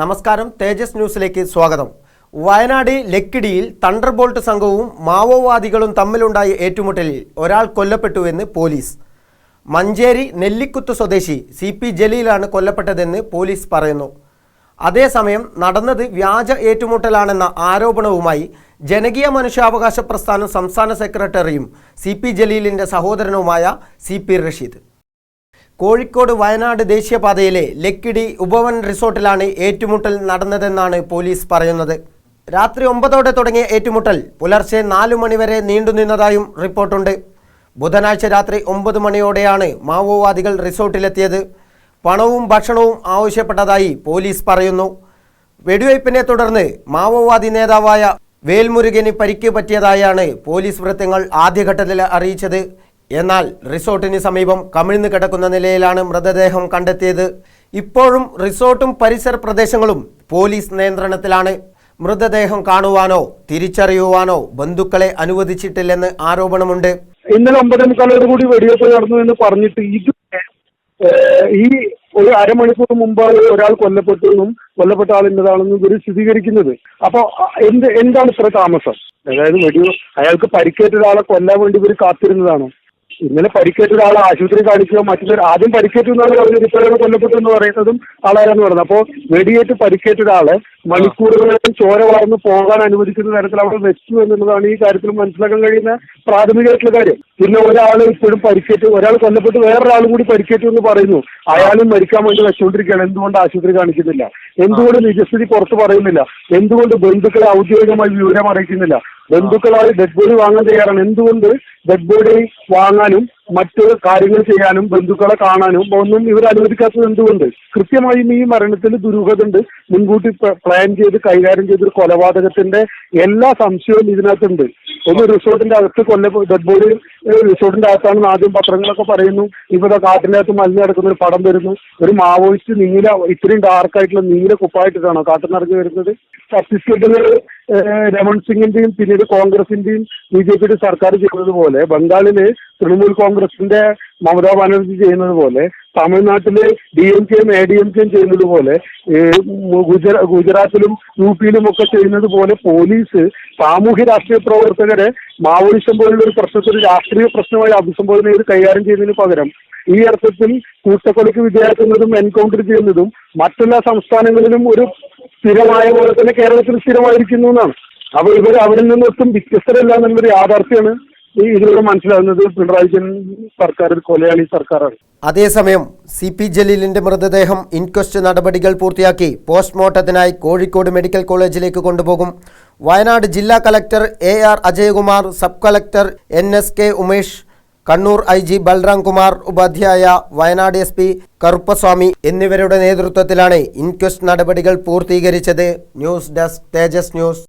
നമസ്കാരം തേജസ് ന്യൂസിലേക്ക് സ്വാഗതം. വയനാട് ലക്കിടിയിൽ തണ്ടർബോൾട്ട് സംഘവും മാവോവാദികളും തമ്മിലുണ്ടായ ഏറ്റുമുട്ടലിൽ ഒരാൾ കൊല്ലപ്പെട്ടുവെന്ന് പോലീസ്. മഞ്ചേരി നെല്ലിക്കുത്ത് സ്വദേശി സി പി ജലീലാണ് കൊല്ലപ്പെട്ടതെന്ന് പോലീസ് പറയുന്നു. അതേസമയം നടന്നത് വ്യാജ ഏറ്റുമുട്ടലാണെന്ന ആരോപണവുമായി ജനകീയ മനുഷ്യാവകാശ പ്രസ്ഥാനം സംസ്ഥാന സെക്രട്ടറിയും സി പി ജലീലിന്റെ സഹോദരനുമായ സി പി റഷീദ്. കോഴിക്കോട് വയനാട് ദേശീയപാതയിലെ ലക്കിടി ഉപവൻ റിസോർട്ടിലാണ് ഏറ്റുമുട്ടൽ നടന്നതെന്നാണ് പോലീസ് പറയുന്നത്. രാത്രി ഒമ്പതോടെ തുടങ്ങിയ ഏറ്റുമുട്ടൽ പുലർച്ചെ നാലു മണിവരെ നീണ്ടുനിന്നതായും റിപ്പോർട്ടുണ്ട്. ബുധനാഴ്ച രാത്രി ഒമ്പത് മണിയോടെയാണ് മാവോവാദികൾ റിസോർട്ടിലെത്തിയത്. പണവും ഭക്ഷണവും ആവശ്യപ്പെട്ടതായി പോലീസ് പറയുന്നു. വെടിവയ്പ്പിനെ തുടർന്ന് മാവോവാദി നേതാവായ വേൽമുരുകന് പരിക്ക് പറ്റിയതായാണ് പോലീസ് വൃത്തങ്ങൾ ആദ്യഘട്ടത്തിൽ അറിയിച്ചത്. എന്നാൽ റിസോർട്ടിന് സമീപം കമിഴ്ന്നു കിടക്കുന്ന നിലയിലാണ് മൃതദേഹം കണ്ടെത്തിയത്. ഇപ്പോഴും റിസോർട്ടും പരിസര പ്രദേശങ്ങളും പോലീസ് നിയന്ത്രണത്തിലാണ്. മൃതദേഹം കാണുവാനോ തിരിച്ചറിയുവാനോ ബന്ധുക്കളെ അനുവദിച്ചിട്ടില്ലെന്ന് ആരോപണമുണ്ട്. ഇന്നലെ ഒമ്പതേ മുക്കാലോട് കൂടി വെടിവെപ്പ് നടന്നു എന്ന് പറഞ്ഞിട്ട് ഇത് ഈ ഒരു അരമണിക്കൂർ മുമ്പ് ഒരാൾ കൊല്ലപ്പെട്ടു എന്നും കൊല്ലപ്പെട്ട ആൾ ഇന്നതാണെന്നും ഇവർ സ്ഥിരീകരിക്കുന്നത്. അപ്പൊ എന്ത് എന്താണ് ഇത്ര താമസം? അതായത് വെടി അയാൾക്ക് പരിക്കേറ്റ ഒരാളെ കൊല്ലാൻ വേണ്ടി ഇവർ കാത്തിരുന്നതാണോ? ഇന്നലെ പരിക്കേറ്റ ഒരാളെ ആശുപത്രി കാണിക്കുക മറ്റുള്ളവർ ആദ്യം പരിക്കേറ്റു എന്നാണ് പറഞ്ഞത്. ഇപ്പോഴാണ് കൊല്ലപ്പെട്ടു എന്ന് പറയുന്നതും ആളാരാന്ന് പറഞ്ഞത്. അപ്പോൾ വെടിയേറ്റ് പരിക്കേറ്റ ഒരാളെ മണിക്കൂറുകളിൽ ചോര വളർന്ന് പോകാൻ അനുവദിക്കുന്ന തരത്തിൽ അവിടെ വെച്ചു എന്നുള്ളതാണ് ഈ കാര്യത്തിൽ മനസ്സിലാക്കാൻ കഴിയുന്ന പ്രാഥമികമായിട്ടുള്ള കാര്യം. പിന്നെ ഒരാൾ ഇപ്പോഴും പരിക്കേറ്റ് ഒരാൾ കൊല്ലപ്പെട്ട് വേറൊരാളും കൂടി പരിക്കേറ്റു എന്ന് പറയുന്നു. അയാളും മരിക്കാൻ വേണ്ടി വെച്ചുകൊണ്ടിരിക്കുകയാണ്. എന്തുകൊണ്ട് ആശുപത്രി കാണിക്കുന്നില്ല? എന്തുകൊണ്ട് നിജസ്ഥിതി പുറത്ത് പറയുന്നില്ല? എന്തുകൊണ്ട് ബന്ധുക്കളെ ഔദ്യോഗികമായി വിവരം അറിയിക്കുന്നില്ല? ബന്ധുക്കളായി ഡെഡ് ബോഡി വാങ്ങാൻ തയ്യാറാണ്. എന്തുകൊണ്ട് ഡെഡ് ബോഡി വാങ്ങാനും മറ്റ് കാര്യങ്ങൾ ചെയ്യാനും ബന്ധുക്കളെ കാണാനും ഒന്നും ഇവർ അനുവദിക്കാത്തത് എന്തുകൊണ്ട്? കൃത്യമായും ഈ മരണത്തിൽ ദുരൂഹതയുണ്ട് മുൻകൂട്ടി പ്ലാൻ ചെയ്ത് കൈകാര്യം ചെയ്ത ഒരു കൊലപാതകത്തിന്റെ എല്ലാ സംശയവും ഇതിനകത്തുണ്ട്. ഒന്ന് റിസോർട്ടിന്റെ അകത്ത് കൊല്ല ഡെഡ് ബോഡി റിസോർട്ടിന്റെ അകത്താണെന്ന് ആദ്യം പത്രങ്ങളൊക്കെ പറയുന്നു. ഇവിടെ കാട്ടിന്റെ അകത്ത് മലിഞ്ഞ് കിടക്കുന്ന ഒരു പടം വരുന്നു. ഒരു മാവോയിസ്റ്റ് നീല ഇത്രയും ഡാർക്കായിട്ടുള്ള നീല കുപ്പായിട്ടിട്ടാണോ കാട്ടിൽ നിറഞ്ഞു വരുന്നത്? ഛത്തീസ്ഗഡിൽ രമൺ സിംഗിന്റെയും പിന്നീട് കോൺഗ്രസിന്റെയും ബി ജെ പിയുടെ സർക്കാർ ചെയ്തതുപോലെ പോലെ ബംഗാളിൽ തൃണമൂൽ കോൺഗ്രസിന്റെ മമതാ ബാനർജി ചെയ്യുന്നത് പോലെ തമിഴ്നാട്ടിൽ ഡി എം കെയും എ ഡി എം കെയും ചെയ്യുന്നത് പോലെ ഗുജറാത്തിലും യു പിയിലും ഒക്കെ ചെയ്യുന്നത് പോലെ പോലീസ് സാമൂഹ്യ രാഷ്ട്രീയ പ്രവർത്തകരെ മാവോയിസം പോലുള്ള ഒരു പ്രശ്നത്തിൽ രാഷ്ട്രീയ പ്രശ്നമായി അഭിസംബോധന ചെയ്ത് കൈകാര്യം ചെയ്യുന്നതിന് പകരം ഈ അർത്ഥത്തിൽ കൂട്ടക്കൊലയ്ക്ക് വിധേയക്കുന്നതും എൻകൗണ്ടർ ചെയ്യുന്നതും മറ്റെല്ലാ സംസ്ഥാനങ്ങളിലും ഒരു സ്ഥിരമായ പോലെ തന്നെ കേരളത്തിൽ സ്ഥിരമായിരിക്കുന്നു എന്നാണ്. അപ്പൊ ഇവർ അവരിൽ നിന്നൊട്ടും വ്യത്യസ്തരല്ല എന്നുള്ളൊരു യാഥാർത്ഥ്യമാണ് ഇതിലൂടെ മനസ്സിലാകുന്നത് പിണറായി സർക്കാർ കൊലയാളി സർക്കാരാണ്. അതേസമയം സി പി ജലീലിന്റെ മൃതദേഹം ഇൻക്വസ്റ്റ് നടപടികൾ പൂർത്തിയാക്കി പോസ്റ്റ്മോർട്ടത്തിനായി കോഴിക്കോട് മെഡിക്കൽ കോളേജിലേക്ക് കൊണ്ടുപോകും. വയനാട് ജില്ലാ collector A R Ajayakumar sub collector N S K Umesh Kannur I G Balram Kumar Upadhyaya Wayanad S P Karuppaswamy എന്നിവരുടെ നേതൃത്വത്തിലാണ് ഇൻക്വസ്റ്റ് നടപടികൾ പൂർത്തീകരിച്ചത്. News desk Thejas news.